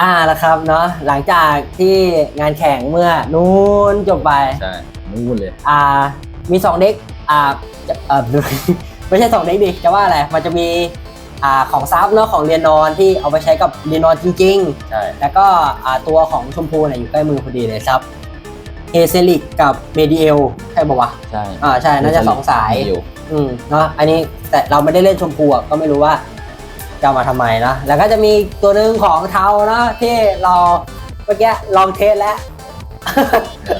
อ่าแล้วครับเนาะหลังจากที่งานแข่งเมื่อนู้นจบไป ใช่นู่นเลย อ่ามีสองเด็กอ่าจะเออ ไม่ใช่สองเด็กดิจะว่าอะไรมันจะมีอ่าของซับเนาะของเรียนนอนที่เอาไปใช้กับเรียนนอนจริง ใช่ๆ แล้วก็อ่าตัวของชมพูเนี่ยอยู่ใกล้มือพอดีเลยซับเฮเซลิกกับเมดิเอลใช่ปะวะใช่อ่าใช่น่าจะสองสาย อยู่อืมเนาะอันนี้แต่เราไม่ได้เล่นชมพูอะก็ไม่รู้ว่า จะเอามาทำไมนะ แล้วก็จะมีตัวหนึ่งของเทาเนาะที่เราเมื่อกี้ลองเทสแล้ว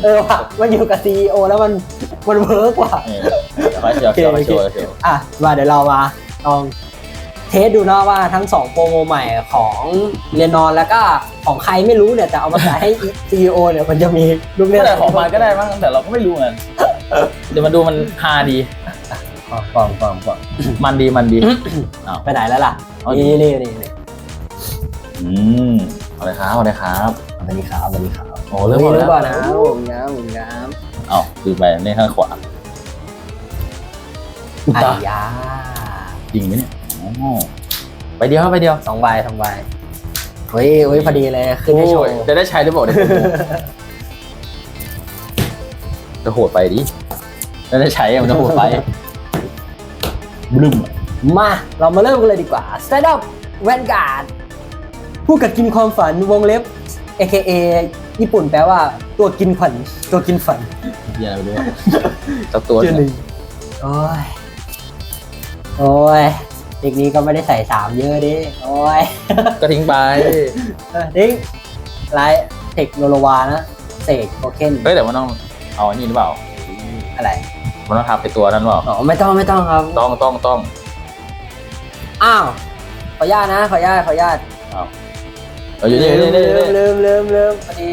เออว่ะมันอยู่กับซีอแล้วมันมันเวิร์กว่ะเออเดี๋ยวค่อยเชียวเชียวเชียวเชียวอะมาเดี๋ยวเรามาลองเทสดูเนาะว่าทั้งสองโปรโมใหม่ของเรียนนอนแล้วก็ของใครไม่รู้เนี่ยแต่เอามาใส่ให้ CEO เนี่ยมันจะมีลูกเล่ก็นได้ของมันก็ได้มั้งแต่เราก็ไม่รู้เหมือนกันเดี๋ยวมาดูมันฮาดีอ๋อฟังฟังฟังมันดีมันดีอ้าวไปไหนแล้วล่ะ เอาดินี่นี่นี่นี่อืมเอาเลยครับเอาเลยครับวันนี้ขาววันนี้ขาวโอ้เริ่มเฮ้ยหมดรู้แล้วก่อนนะผมน้ำผมน้เอ้าคือไปในข้างขวาำไอ้ยาจริงไหมเนี่ยอ๋อไปเดียวครับไปเดียวสองใบสองใบเฮ้ยเฮ้ยพอดีเลยขึ้นให้โชว์โอ้ยจะได้ใช้หรือเปล่าเนี่ยจะโหดไปดิจะได้ใช้อะมันจะโหดไปบลึ้ม มา เรามาเริ่มกันเลยดีกว่า Stand up Vanguard ผู้กัดกินความฝันวงเล็บ AKA ญี่ปุ่นแปลว่าตัวกินฝัน ตัวกินฝันเหี้ยอะไรไปด้วยสักตัวชื่อหนึ่งโอ้ย โอ้ยเด็กนี้ก็ไม่ได้ใส่สามเยอะดิ โอ้ยก็ทิ้งไป เออดิ้งไลท์เทคโนโลวานะ เสกโทเค็นเฮ้ยแต่มันต้องเอาอันนี้หรือเปล่าอะไร มันต้องทำไปตัวนั้นหรือเปล่า อ๋อไม่ต้องไม่ต้องครับ ต้องต้องต้อง อ้าว ขออนุญาตนะ ขออนุญาต ขออนุญาตเอาอยู่นี่ลืนี่มนี่ลืนี่มลืมลืมลืมพอดี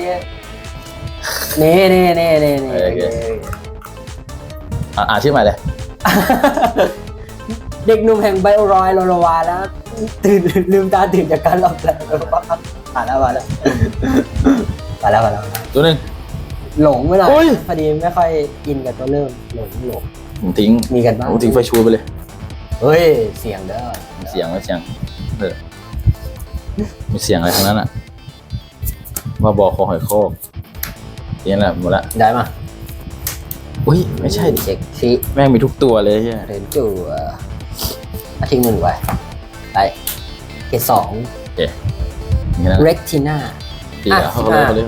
นี่นี่นี่นี่นี่โอเค อะอ่านชื่อใหม่เลย เด็กหนุ่มแห่งไบโอรอยโลโลวาแล้ว ตื่นลืมตาตื่นจากการหลับแล้วผ่านแล้วผ่านแล้วผ่านแล้วผ่านแล้วผ่านแล้วตัวหนึ่ง หลงไม่หน่อยโอ้ยพอดีไม่ค่อยอินกับตัวเริ่มหลงหลงผมทิ้งมีกันบ้างผมทิ้งไฟชูไปเลย เฮ้ย เสียงเด้อเสียงไม่เสียงเออมีเสียงอะไรทั้งนั้นอะว่าบอกคอหอยโคกนี่แหละหมดละ ได้มาอุ้ยไม่ใช่ดิเช็คชีแม่งมีทุกตัวเลยเฮียเรนจูอาทิ้งหนึ่งไว้ไปเกรดสองนี่นะเร็กทีน่าดีอะอะเขาเรียกเขาเรียก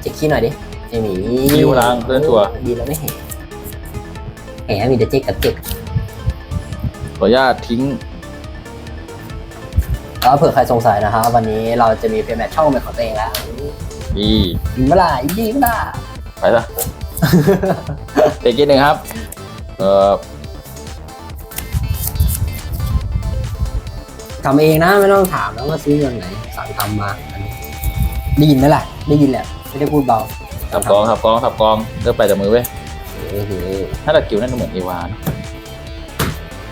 เช็คขี้หน่อยดิไม่มีมีพลังเคลื่อนตัวดีแล้วไม่เห็นเห็นมีแต่เจ๊กกับเจ๊ก ขออนุญาตทิ้ง ก็เผื่อใครสงสัยนะครับวันนี้เราจะมีเพย์แมทช่องเป็นของตัวเองแล้วดีอินเวลาอินดีเวลาไปซะเด็กกินหนึ่งครับ เอ่อทำเองนะไม่ต้องถามแล้วว่าซื้อเงินไหนสั่งทำมาอันนี้ได้ยินไหมล่ะได้ยินแหละไม่ได้พูดเบาทับกองทับกองทับกองเลือกไปจากมือเว้ยเฮ้ยเฮ้ยถ้าตะกิวนั่นเหมือนเอวาน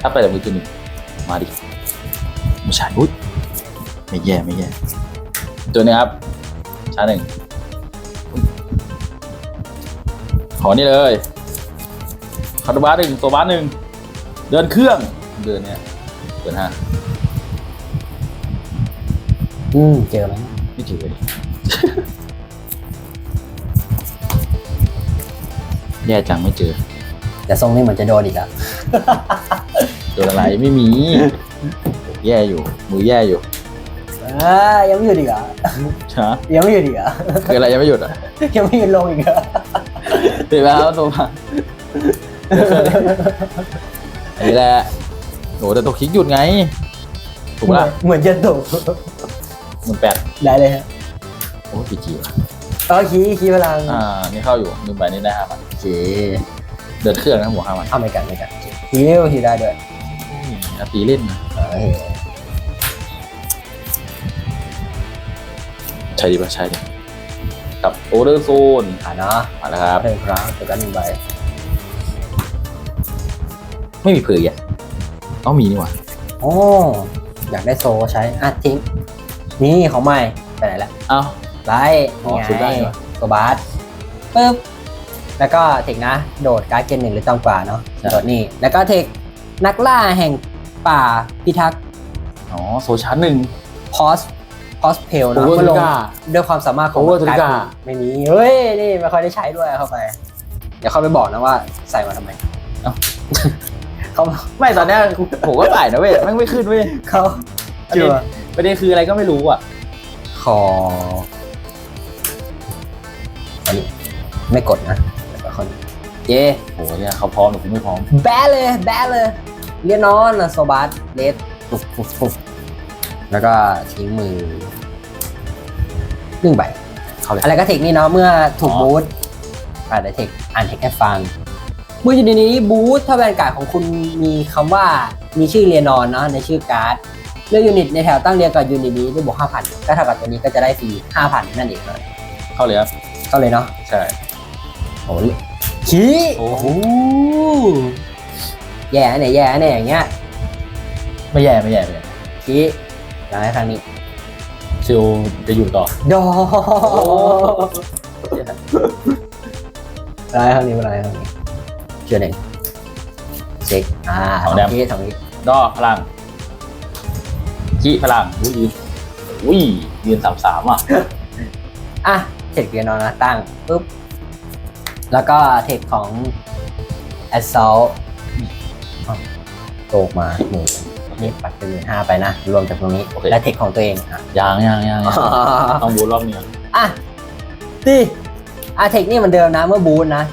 ถ้าไปจากมือตัวหนึ่งมาดิไม่ใช่อุ้ยไม่แย่ไม่แย่ตัวหนึงครับชาร์จหนึ่งอุ๊ยขอนี่เลยคาร์บาสหนึ่งตัวบาสหนึ่งเดินเครื่องเดินเนี่ยเดินห้าอืมเจอไหมไม่ถือเลยดิแย่จังไม่เจอ แต่ทรงนี้เหมือนจะโดนอีกอะ ตัวอะไรไม่มี แย่อยู่ มือแย่อยู่เออยังไม่หยุดอีกเหรอฮะยังไม่หยุดอีกเหรอคืออะไรยังไม่หยุดอะยังไม่หยุดลงอีกเหรอติดแล้วตัวมาอันนี้แหละโหแต่ตัวคลิกหยุดไง ถูกปะล่ะเหมือนจะตกมันแปดได้เลยฮะโอ้พีจีว่ะเออขี้ขี้พลังอ่า นี่เข้าอยู่หนึ่งใบนี้ได้ห้าพันโอเคเดินเครื่องนะหัวห้าพันเอาไม่กันไม่กันฮิวฮิวได้ด้วย อะตีเล่นนะใช่ดีป่ะใช่ดิกับโอเดอร์โซนอ่านาะมาแล้วครับเพิ่มครับตัวกันหนึ่งใบไม่มีเผื่ออะต้องมีนี่หว่าโอ้อยากได้โซใช้อะทิ้ง นี่ของใหม่ไปไหนละเอ้าไล่ชุดได้ไงตัวบาสปึ๊บแล้วก็เทคนะ โดดการ์ดเกณฑ์หนึ่งหรือต่ำกว่าเนาะโดดนี่ แล้วก็เทคนักล่าแห่ง ป่าพิทักษ์อ๋อโซชาร์จหนึ่ง พอสพอสเพลนะ Over มาลง Tunica ด้วยความสามารถของ Over Tunica การ์ดไม่มีเฮ้ย นี่ไม่ค่อยได้ใช้ด้วยเข้าไป เดี๋ยวเขาไปบอกนะว่าใส่มาทำไมเอ้า เขาไม่ตอนเนี้ยผมก็ใส่นะเว้ยแม่งไม่ขึ้นเว้ยเขาประเชื่เด็นอประเด็นคืออะไรก็ไม่รู้อะคออันนี้ไม่กดนะเดี๋ยวคนเย่โหเนี่ยเขาพร้อมแต่ผมไม่พร้อม แบะเลยแบะเลย เรียนนอนนะโซบัสเลสปุ๊บปุ๊บปุ๊บแล้วก็ทิ้งมือหนึ่งใบเข้าเลยอะไรก็เทคนี่เนาะเมื่อถูกอ๋อบูทอ่านเทคอ่านเทคให้ฟังเมื่ออยู่ในนี้บูทถ้าแวนการ์ดของคุณมีคำว่ามีชื่อเรียนนอนเนาะในชื่อการ์ดเลือกยูนิตในแถวตั้งเรียงกับยูนิตนี้ด้วยบวก5,000ก็เท่ากับตัวนี้ก็จะได้ฟรี5,000นั่นเองเลยเข้าเลยครับก็เลยเนาะใช่โอ้ยขี้โอ้โห แย่เนี่ยแย่เนี่ยอย่างเงี้ยไม่แย่ไม่แย่ไม่แย่ขี้หลังให้ครั้งนี้ชิลจะอยู่ต่อดออะไรครั้งนี้อะไรครั้งนี้เชื่อหนึ่งเช็คอ่าสองทีสองทีดอพลังขี้พลังอุ้ยยืนอุ้ยยืนสามสามอะอะเทคเรียนนอนนะตั้งปุ๊บแล้วก็เทคของ assault อ้าว โตกมาหมื่นนี่ปัดเป็นหมื่นห้าไปนะ รวมจากตรงนี้และเทคของตัวเองอะยังยังยังยังต้องบูทรอบนี้ก่อนอะดิอะเทคนี่เหมือนเดิมนะ เมื่อบูทนะ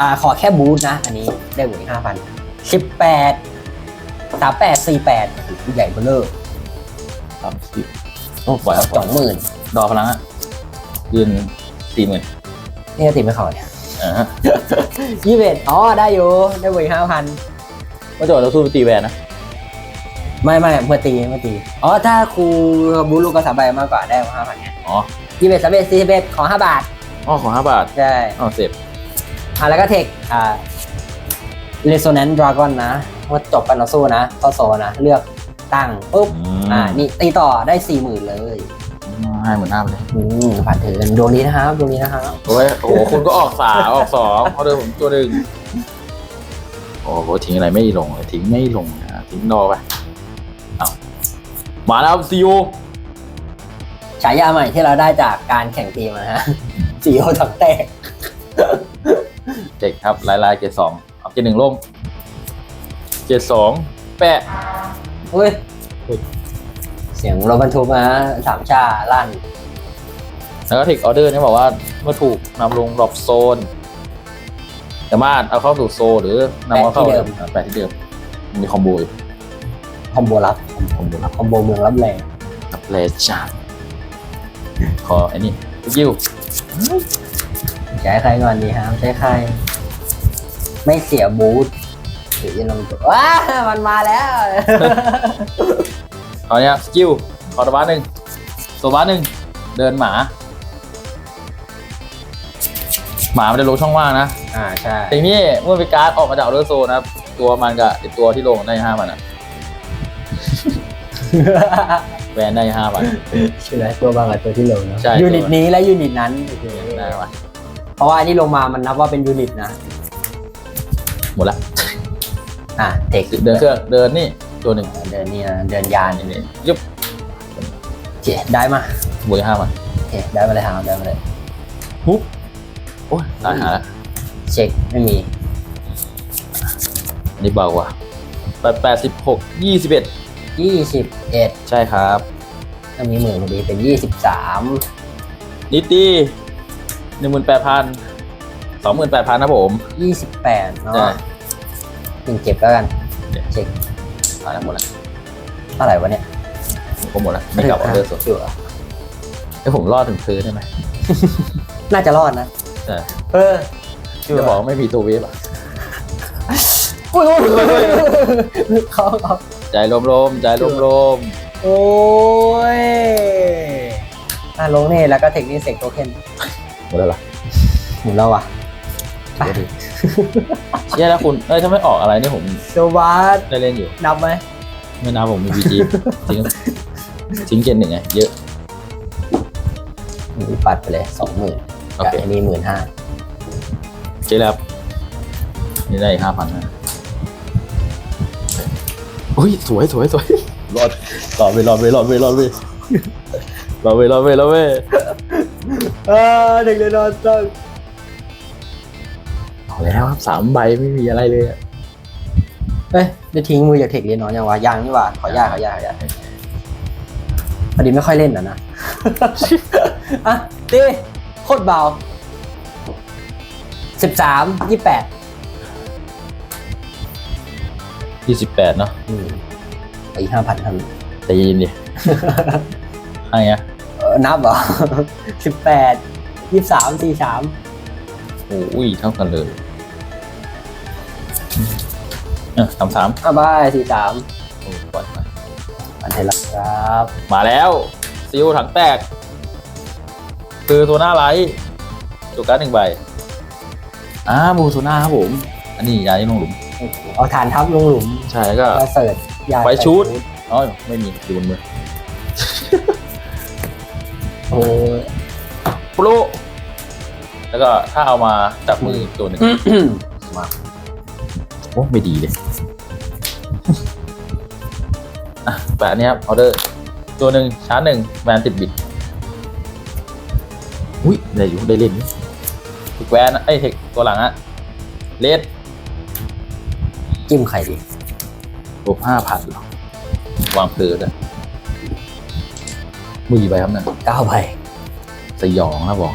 อ่าขอแค่บูทนะ อันนี้ได้หมื่นห้าพันสิบแปดสามแปดสี่แปดใหญ่เบ้อเลอร์สามสิบโอ้ปล่อยครับสองหมื่นดอพลังอะยืนสี่หมื่นนี่ก็ติดไม่เข้าเนี่ย อ่าฮะ ยี่สิบเอ็ดอ๋อ ได้อยู่ ได้หมื่นห้าพัน เมื่อจบเราสู้ตีแวนนะ ไม่ไม่เมื่อตีเมื่อตี อ๋อ ถ้าครูบูลูกก็สามใบมากกว่าได้ห้าพันไงอ๋อยี่สิบเอ็ดสามเอ็ดสี่สิบเอ็ดขอห้าบาท อ๋อ ของห้าบาทใช่ อ๋อเสร็จอะแล้วก็เทค อ่า Resonant Dragon นะว่าจบกันเราสู้นะเข้าโซนะ เลือกตั้งปุ๊บ อ่า นี่ตีต่อได้สี่หมื่นเลยให้หมื่นห้าไปเลยอืมผ่านเถินดวงนี้นะครับดวงนี้นะครับโอ้ยโอ้โหคุณก็ออกสามออกสองเขาเดินผมตัวหนึ่ง โอ้โหทิ้งอะไรไม่ลงเลยทิ้งไม่ลงนะทิ้งดอไปเอามาแล้วซีโอฉายาใหม่ที่เราได้จากการแข่งทีมนะฮะสีโอถังแตกเจ็ดครับลายลายเจ็ดสองเอาเจ็ดหนึ่งลงเจ็ดสองแปะอุ้ยอุ้ยเสียงรถบรรทุกนะสามชาลั่นแล้วก็เทคออเดอร์เนี่ยบอกว่าเมื่อถูกนำลงดรอปโซน สามารถเอาเข้าสู่โซนหรือนำเอาเข้าอะแปะที่เดิม มีคอมโบอยู่คอมโบลับคอมโบรับคอมโบเมืองรับแรงกับเลจัดขอไอ้นี่ยิวใช้ใครก่อนดีครับใช้ใคร ไม่เสียบูทหรือจะลงตัวว้ามันมาแล้วคราวเนี้ยสกิลคอร์ดบ้านหนึ่งโซบ้านหนึ่งเดินหมา หมามันจะลงช่องว่างนะอ่าใช่ทีนี้เมื่อไปการ์ดออกมาจากออเดอร์โซนนะครับตัวมันกับไอ้ตัวที่ลงได้ห้ามันอะแวนได้ห้ามันชื่ออะไรตัวบางกับตัวที่ลงนะใช่ ยูนิตนี้และยูนิตนั้นได้ปะเพราะว่าอันนี้ลงมามันนับว่าเป็นยูนิตนะ หมดละ อะเทคเดินเครื่องเดินนี่ตัวหนึ่งเดินนี่นะเดินยานนี่นี่ยุบเจได้มาบวกห้ามันโอเคได้มาเลยครับได้มาเลย ปุ๊บ โอ้ยตายหาแล้วเช็คไม่มีอันนี้เบากว่าแปดแปดสิบหกยี่สิบเอ็ดยี่สิบเอ็ดใช่ครับถ้ามีหมื่นพอดีเป็นยี่สิบสามนิตตี้หนึ่งหมื่นแปดพันสองหมื่นแปดพันนะผมยี่สิบแปดเนาะใช่หนึ่งเก็บแล้วกันเช็คตายแล้วหมดแล้วเท่าไหร่วะเนี่ยผมก็หมดแล้วไม่กลับออเดอร์สดอยู่เหรอให้ผมรอดถึงพื้นได้ไหมน่าจะรอดนะ ใช่เออจะบอกว่าไม่มีตัวเวฟอะอุ้ยเขาเขาใจลมๆใจลมโอ้ยอะลงนี่แล้วก็เทคนิคเสกโทเค็นๆหมดแล้วเหรอหมุนแล้วว่ะไปเดี๋ยวดิเชี่ยแล้วคุณเอ้ยถ้าไม่ออกอะไรนี่ผมโซบัสได้เล่นอยู่นับไหมไม่นับผมมีบีจีทิ้งทิ้งเกณฑ์หนึ่งไงเยอะมีปัดไปเลยสองหมื่น โอกับเค อันนี้หมื่นห้าเจ๊แล้วครับนี่ได้ห้าพันนะอุ้ยสวยสวยสวยรอดรอดไปรอดไปรอดไปรอดไปเราเว้ยเราเว้ยเราเว้ยเออเด็กเลยนอนต้องเอาแล้วครับสามใบไม่มีอะไรเลยอะเฮ้ยได้ทิ้งมือจากเทคเรียนนอนยังวะยังนี่หว่าขออนุญาตขออนุญาตขออนุญาตพอดีไม่ค่อยเล่นนะนะ อะตีโค ตรเบาสิบสามยี่แปดยี่สิบแปดเนาะอืมไปห้าพันทันแต่ยินดิ ให้อะเออนับเหรอสิบแปดยี่สามสี่สามโอ้ยเท่ากันเลยเออสามสามอะบายสี่สามโอ้ปล่อยไปอันเทลักครับ มาแล้วซิลถังแตก คือโซน่าไลท์จุกการ์ดหนึ่งใบอ่าบูโซน่าครับผม อันนี้ยาที่ลงหลุม เอาฐานทับลงหลุมใช่แล้วก็มาเสิร์ชยาไฟชูดอ๋อไม่มีอยู่บนมือโอ้ยโปรแล้วก็ถ้าเอามาจับมืออีกตัวหนึ่งมาโอ้ไม่ดีเลยอะแปะอันนี้ครับออเดอร์ ตัวหนึ่งชาร์จหนึ่งแวนติดบิด อุ้ยได้อยู่ได้เล่นนี่ถูกแวนอะเอ้ยเทคตัวหลังอะเลดจิ้มไข่ดิลบห้าพันหรอวางเพลินอะมือกี่ใบครับเนี่ยเก้าใบสยองนะบอก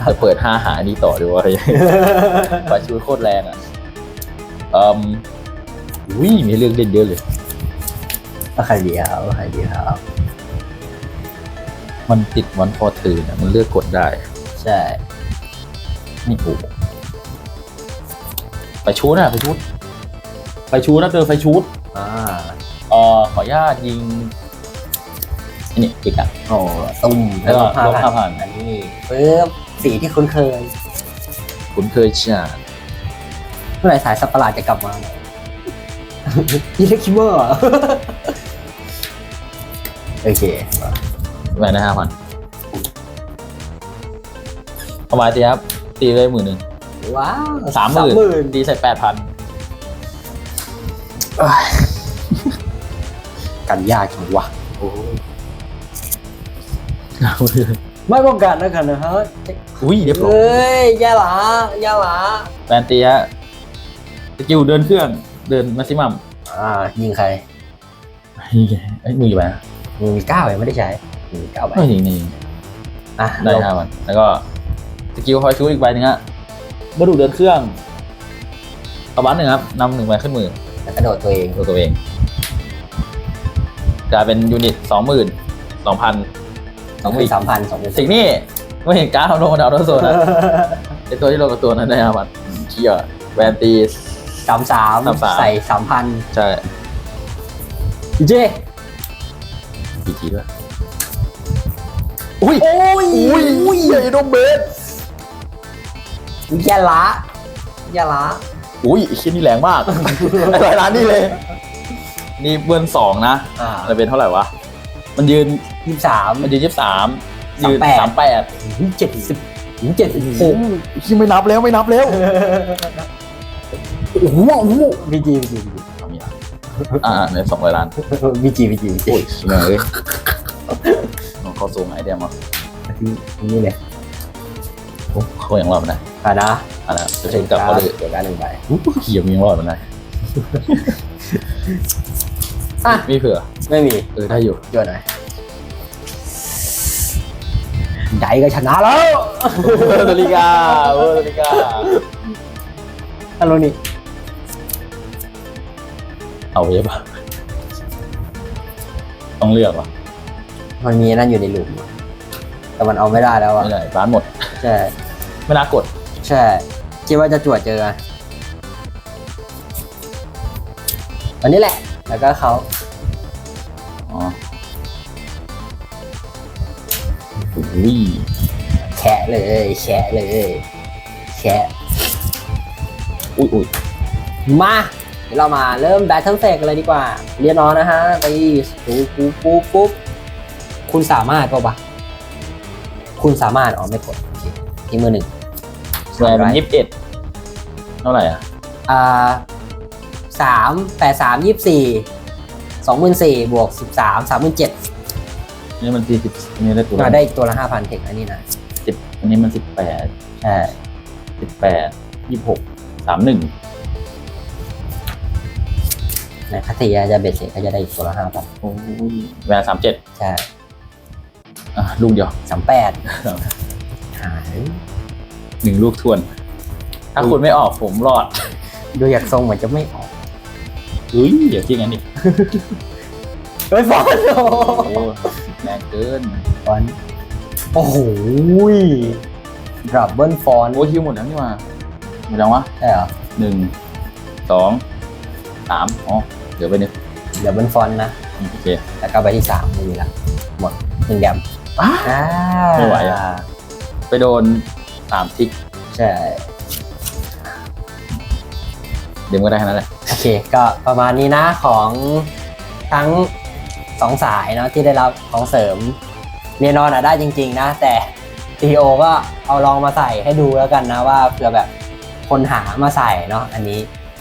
จะเปิดห้าหานี้ต่อดีวะปาชูโคตรแรงอะอืมอุ้ยมีเรื่องเล่นเยอะเลยเอาไข่เดียวเอาไข่เดียว มันติดวันพอเธอนะมันเลือกกดได้ ใช่นี่โอ้โหไฟชูดอะไฟชูดไฟชูดนะเจอไฟชูดอ่าเอ่อขออนุญาตยิงอันนี้อีกอะโอ้ตุ้มแล้วก็ลบ5,000 5,000อันนี้ปึ๊บสีที่คุ้นเคย คุณเคยชาเมื่อไหร่สายสัตว์ประหลาดจะกลับมายี่เล็กคิเมอร์โอเค แวนได้ห้าพันประมาณตีครับ ตีได้หมื่นหนึ่งว้าวสามหมื่นหมื่นตีใส่แปดพันกันยากจังวะโอ้ไม่ป้องกันแล้วกันนะฮะอุ้ยเรียบร้อยเอ้ยแย่หลาแย่หลาแฟนตีฮะสกิลเดินเครื่อง เดินแม็กซิมัมอ่า ยิงใครนี่ไงเอ้ยมืออยู่ไหนมีเก้ายังไม่ได้ใช้ มีเก้าใบไม่นี่นี่อะได้ลงห้าพัน แล้วก็สกิลคอยชูอีกใบหนึงฮะเมื่อดูเดินเครื่องเอาบัตหนึ่งครับนำหนึ่งใบขึ้นมือแล้วกระโดดตัวเองตัวตัวเองกลายเป็นยูนิตสองหมื่นสองพันสองหมื่นสามพันสองหมื่นสิ่งนี้ไม่เห็นการ์ดลงมาดาวน์โหลดโซนนะ ไอตัวที่ลงกับตัวนั้นได้ห้าพันเชียแวนตี สามสาม33 ใส่สามพันใช่ เจกี่ทีด้วย อุ้ยโอ้ยอุ้ยใหญ่โดมเบสแย่หละแย่หละอุ้ยไอ้เคียนี่แรงมากไอ้ร้อยล้านนี่เลย นี่เบิร์นสองนะอ่าจะเป็นเท่าไหร่วะ มันยืนยี่สามมันยืนยี่สิบสามยืน38สามแปดเจ็ดสิบเจ็ดสิบหกที่ไม่นับแล้วไม่นับแล้วโอ้โหโอ้โหบีจีบีจีเอามีอะอ่าในสองร้อยล้านบีจีบีจีบีจีโอ้ยชิมา เลยน้องเขาสูงไอเดียมานี่เลยโอ้เขายังรอดมาได้อะนะอะไรจะเช่นกับเขาเลยเดี๋ยวกันหนึ่งใบเขียวยังรอดมาได้อะมีเผื่อ ไม่มีเออได้อยู่เยอะหน่อยใหญ่ก็ชนะแล้วเวอร์ตลิกาเวอร์ตลิกาฮัลโหลนี่เอาเยอะปะต้องเลือกวะ มันมีนั่นอยู่ในหลุมอะแต่มันเอาไม่ได้แล้วอะ ไม่ได้ร้านหมด ใช่ ไม่น่ากด ใช่ คิดว่าจะจวดเจอไงวันนี้แหละ แล้วก็เขาอ๋ออุ้ยแฉะเลย แฉะเลย แฉะอุ้ยอุ้ยมาเดี๋ยวเรามาเริ่มแบทเทิลเฟกกันเลยดีกว่า เรียบร้อยนะฮะไปปุ๊บปุ๊บปุ๊บปุ๊บ คุณสามารถป่าวะคุณสามารถอ๋อไม่กดโอเคที่มือหนึ่งแวนเป็นยี่สิบเอ็ดเท่าไหร่อะอ่าสามแปดสามยี่สิบสี่สองหมื่นสี่บวกสิบสามสามหมื่นเจ็ดนี่มันสี่สิบอันนี้ได้ตัวมาละได้อีกตัวละห้าพันเทคอันนี้นะสิบอันนี้มันสิบแปดใช่สิบแปดยี่สิบหกสามหนึ่งในคัตยาจะเบ็ดเสร็จก็จะได้อีกตัวละห้าพันโอ้ยแวนสามเจ็ดใช่ อะลูกเดียวสามแปดหายหนึ่งลูกทวน ถ้าคุณไม่ออกผมรอดดูอยากทรงเหมือนจะไม่ออกเฮ้ยเดี๋ยวที่งั้นดิเฮ้ยฟอนโอ้โอ้แรงเกินฟอนโอ้โหดับเบิลฟอนโอ้คิวหมดแล้วนี่มาหมดแล้ววะใช่เหรอหนึ่งสองสามอ๋อเดี๋ยวไปหนึ่งดับเบิลฟอนนะอืมโอเคแล้วก็ไปที่สามไม่มีละหมดหนึ่งแดม อ้าอ่าไม่ไหวอะไปโดนสามทิกใช่ เดี๋ยวก็ได้แค่นั้นแหละ โอเค ก็ประมาณนี้นะของทั้งสองสายเนาะที่ได้รับของเสริมเรียนนอนอะได้จริง ๆ นะ แต่ทีโอก็เอาลองมาใส่ให้ดูแล้วกันนะว่าเผื่อแบบคนหามาใส่เนาะอันนี้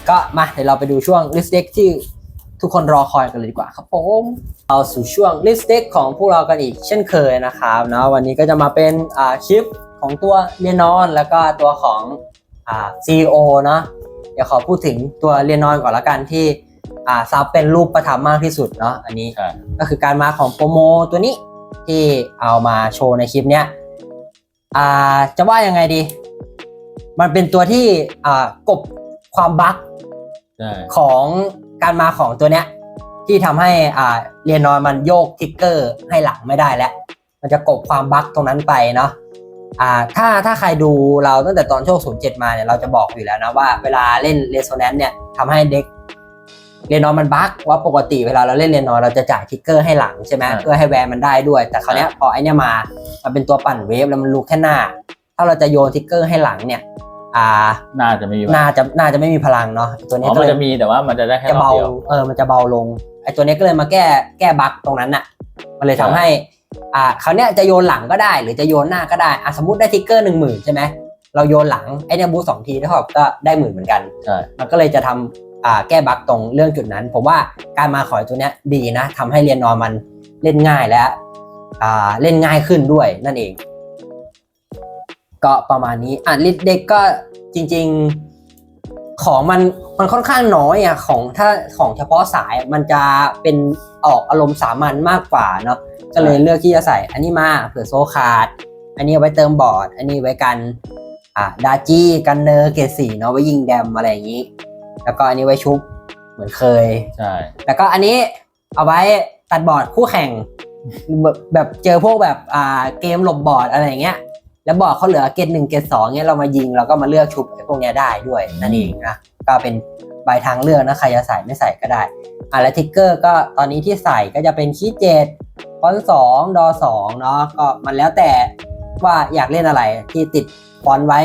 ก็มาเดี๋ยวเราไปดูช่วง list deck ที่ ทุกคนรอคอยกันเลยดีกว่าครับผมเอาสู่ช่วง list deck ของพวกเรากันอีกเช่นเคยนะครับเนาะวันนี้ก็จะมาเป็นอ่าคลิปของตัวเรียนนอนแล้วก็ตัวของอ่า CEO เนาะเดี๋ยวขอพูดถึงตัวเรียนนอนก่อนละกันที่อ่าซับเป็นรูปประทับมากที่สุดเนาะอันนี้ใช่ก็คือการมาของโปรโมตัวนี้ที่เอามาโชว์ในคลิปเนี้ยอ่าจะว่ายังไงดี มันเป็นตัวที่อ่ากลบความบั๊กใช่ของ การมาของตัวเนี้ยที่ทำให้อ่าเรียนนอนมันโยกทิกเกอร์ให้หลังไม่ได้แล้ว มันจะกลบความบั๊กตรงนั้นไปเนาะอ่าถ้าถ้าใครดูเราตั้งแต่ตอนโชคศูนย์เจ็ดมาเนี่ยเราจะบอกอยู่แล้วนะว่าเวลาเล่นเรโซแนนซ์เนี่ยทำให้เด็กเรียนนอนมันบั๊กว่าปกติเวลาเราเล่นเรียนนอนเราจะจ่ายทิกเกอร์ให้หลังใช่ไหมเพื่อให้แวร์มันได้ด้วย แต่คราวเนี้ยพอไอเนี้ยมามันเป็นตัวปั่นเวฟแล้วมันรู้แค่หน้า ถ้าเราจะโยนทิกเกอร์ให้หลังเนี่ย อ่า น่าจะไม่มีน่าจะน่าจะไม่มีพลังเนาะตัวอ๋เนี้ยอก็มันเลยจะมีแต่ว่ามันจะได้แค่จะรอบเบาเดียวเออมันจะเบาลงไอ้ตัวนี้ก็เลยมาแก้แก้บั๊กตรงนั้นน่ะ มันเลยทำให้ อ่าคราวเนี้ยจะโยนหลังก็ได้ หรือจะโยนหน้าก็ได้อะสมมติได้ทิกเกอร์หนึ่งหมื่นใช่ไหมเราโยนหลังไอ้เนี่ยบูสสองทีเท่ากับก็ได้หมื่นเหมือนกันใช่มันก็เลยจะทำอ่าแก้บั๊กตรงเรื่องจุดนั้น ผมว่าการมาขอยตัวเนี้ยดีนะทำให้เรียนนอนมันเล่นง่ายและอ่าเล่นง่ายขึ้นด้วยนั่นเอง ก็ประมาณนี้อะลิดเด็กก็จริง ๆ ของมันมันค่อนข้างน้อยอะของถ้าของเฉพาะสายมันจะเป็นออกอารมณ์สามัญมากกว่าเนาะก็เลยเลือกที่จะใส่อันนี้มาเผื่อโซคาร์ดอันนี้ไว้เติมบอร์ด อันนี้ไว้กันอ่าดาจี้กันเนอร์เกสีเนาะไว้ยิงแดมอะไรอย่างนี้ แล้วก็อันนี้ไว้ชุบเหมือนเคยใช่แล้วก็อันนี้เอาไว้ตัดบอร์ดคู่แข่งแบบแบบเจอพวกแบบอ่าเกมหลบบอร์ดอะไรอย่างเงี้ย แล้วบอร์ดเขาเหลือเกตหนึ่งเกตสองเงี้ยเรามายิงเราก็มาเลือกชุบไอ้พวกเนี้ยได้ด้วยนั่นเองนะก็เป็นใบทางเลือกนะใครจะใส่ไม่ใส่ก็ได้อะแล้วทิกเกอร์ก็ตอนนี้ที่ใส่ก็จะเป็นคีเจ็ดฟอนสองดอสองเนาะก็มันแล้วแต่ว่าอยากเล่นอะไรที่ติดฟอนไว้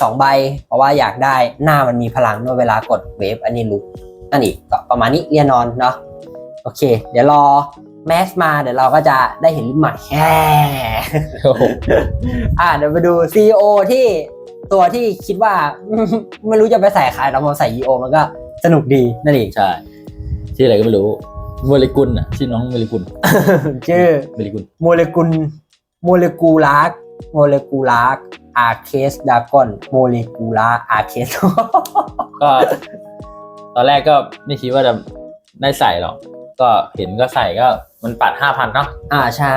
สองใบ เพราะว่าอยากได้หน้ามันมีพลังด้วยเวลากดเวฟอันนี้ลุกนั่นอีกก็ประมาณนี้เรียนนอนเนาะโอเค เดี๋ยวรอ แมสมาเดี๋ยวเราก็จะได้เห็นรุ่นใหม่แฮ่โอ้โหอ่าเดี๋ยวไปดู CEO ที่ตัวที่คิดว่า ไม่รู้จะไปใส่ใครเรามาใส่ EO มันก็สนุกดีนั่นเองใช่ชื่ออะไรก็ไม่รู้โมเลกุลอะชื่อน้องโมเลกุลชื่อโมเลกุลโมเลกุลโมเลกูลาร์โมเลกูลาร์อาร์เคสดากอนโมเลกูลาร์อาร์เคสก็ตอนแรกก็ไม่คิดว่าจะได้ใส่หรอก ก็เห็นก็ใส่ก็ มันปัดห้าพันเนาะอ่าใช่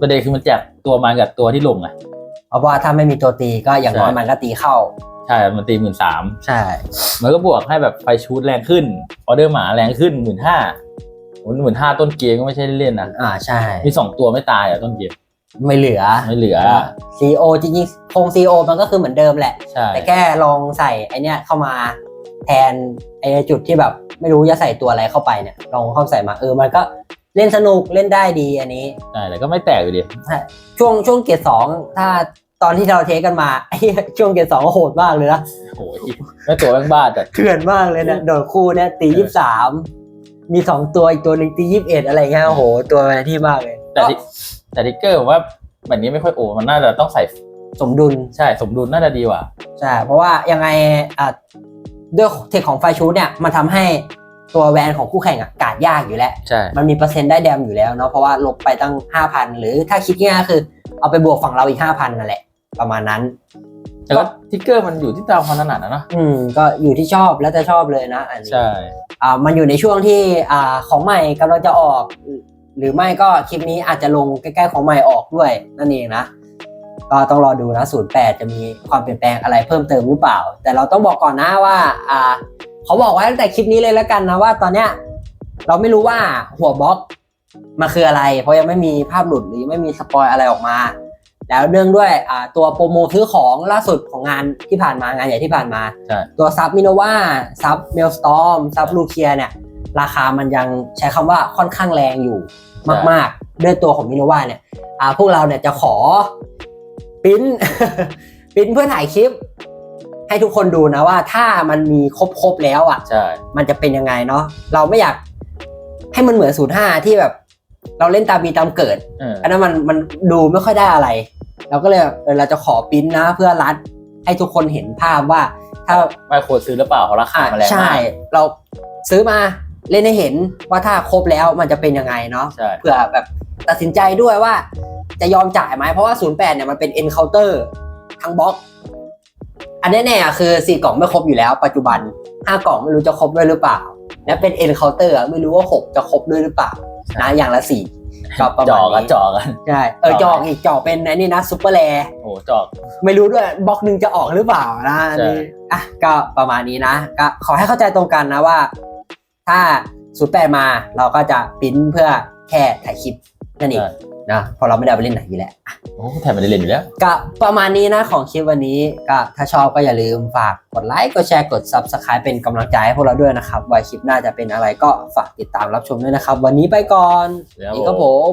ประเด็นคือมันแจกตัวมากับตัวที่ลงอะเพราะว่าถ้าไม่มีตัวตีก็อย่างน้อยใช่มันก็ตีเข้า ใช่มันตีหมื่นสามใช่ มันก็บวกให้แบบไฟชูดแรงขึ้นออเดอร์หมาแรงขึ้นหมื่นห้าหมื่นห้าต้นเกมก็ไม่ใช่เล่นๆนะอ่าใช่ มีสองตัวไม่ตายอะต้นเกมไม่เหลือไม่เหลือซีโอจริงๆโครงซีโอมันก็คือเหมือนเดิมแหละใช่แต่แค่ลองใส่ไอเนี้ยเข้ามาแทนไอจุดที่แบบไม่รู้จะใส่ตัวอะไรเข้าไปเนี่ย ลองเข้าใส่มาเออมันก็ เล่นสนุกเล่นได้ดีอันนี้ ใช่แต่ก็ไม่แตกอยู่ดี ช่วงช่วงเกียร์สองถ้าตอนที่เราเทสกันมาไอ้ช่วงเกียร์สองก็โหดมากเลยนะโอ้ยไม่ตัวแม่งบ้าจัดเถื่อนมากเลยนะโดดคู่เนี่ยตียี่สามมีสองตัวอีกตัวหนึ่งตียี่สิบเอ็ดอะไรเงี้ยโอ้โห ตัวมันที่มากเลย แต่ที่แต่ทิกเกอร์ผมว่าแบบนี้ไม่ค่อยโอ้มันน่าจะต้องใส่สมดุลใช่สมดุลน่าจะดีกว่าใช่เพราะว่ายังไงอะด้วยเทคของไฟชูดเนี่ยมันทำให้ ตัวแวนของคู่แข่งอะกาดยากอยู่แล้ว ใช่ มันมีเปอร์เซ็นต์ได้แดมอยู่แล้วเนาะเพราะว่าลบไปตั้ง 5,000 หรือถ้าคิดง่ายๆคือ เอาไปบวกฝั่งเราอีก 5,000 นั่นแหละ ประมาณนั้น แต่ก็ทิกเกอร์มันอยู่ที่ตามความถนัดนะเนาะอืมก็อยู่ที่ชอบแล้วจะชอบเลยนะอันนี้ใช่ อ่ามันอยู่ในช่วงที่อ่าของใหม่กำลังจะออก หรือไม่ก็คลิปนี้อาจจะลงใกล้ๆของใหม่ออกด้วยนั่นเองนะก็ต้องรอดูนะ08 จะมีความเปลี่ยนแปลงอะไรเพิ่มเติมหรือเปล่า แต่เราต้องบอกก่อนนะว่าอ่า เขาบอกไว้ตั้งแต่คลิปนี้เลยแล้วกันนะว่าตอนเนี้ยเราไม่รู้ว่าหัวบล็อกมันคืออะไร เพราะยังไม่มีภาพหลุดหรือไม่มีสปอยอะไรออกมา แล้วเนื่องด้วยอ่าตัวโปรโมซื้อของล่าสุดของงานที่ผ่านมางานใหญ่ที่ผ่านมาใช่ตัวซับมิโนวาซับเมลสตอมซับลูเคียเนี่ย ราคามันยังใช้คำว่าค่อนข้างแรงอยู่มาก ๆ ด้วยตัวของมิโนวาเนี่ยอ่าพวกเราเนี่ยจะขอปริ้นปริ้นเพื่อถ่ายคลิป ให้ทุกคนดูนะว่าถ้ามันมีครบๆแล้วอะ ใช่ มันจะเป็นยังไงเนาะเราไม่อยากให้มันเหมือนศูนย์ห้าที่แบบ เราเล่นตามมีตามเกิด เอออันนั้นมันมันดูไม่ค่อยได้อะไร เราก็เลยแบบเออเราจะขอปริ้นนะ เพื่อรัดให้ทุกคนเห็นภาพว่า ถ้าไม่ควรซื้อหรือเปล่าเพราะราคามันแรงใช่ มากเราซื้อมาเล่นให้เห็นว่าถ้าครบแล้วมันจะเป็นยังไงเนาะ ใช่เพื่อแบบตัดสินใจด้วยว่าจะยอมจ่ายไหมเพราะว่า 08 เนี่ยมันเป็น encounter ทั้งบล็อก อันแน่ๆอะคือสี่กล่องไม่ครบอยู่แล้ว ปัจจุบันห้ากล่องไม่รู้จะครบด้วยหรือเปล่า และเป็น encounter อะไม่รู้ว่าหกจะครบด้วยหรือเปล่านะอย่างละสี่ก็ประจมาอณกันนี้จอกันใช่เออจจออกอีกจอกเป็นไอ้นี่นะซูเปอร์แรโอ้โหจอก ไม่รู้ด้วยบล็อกหนึ่งจะออกหรือเปล่านะอันนี่อะก็ประมาณนี้นะก็ขอให้เข้าใจตรงกันนะว่า ถ้าศูนย์แปดมาเราก็จะปริ้นเพื่อแค่ถ่ายคลิปนั่นเองใช่ นะเพอเราไม่ได้เอาไปเล่นไหนอยู่แล้วโอ้แถมมันได้เล่นอยู่แล้วก็ประมาณนี้นะของคลิปวันนี้ก็ถ้าชอบก็อย่าลืมฝากกดไลค์กดแชร์กด Subscribe เป็นกำลังใจให้พวกเราด้วยนะครับว่าคลิปหน้าจะเป็นอะไรก็ฝากติดตามรับชมด้วยนะครับ วันนี้ไปก่อนแล้วนี่ก็ผม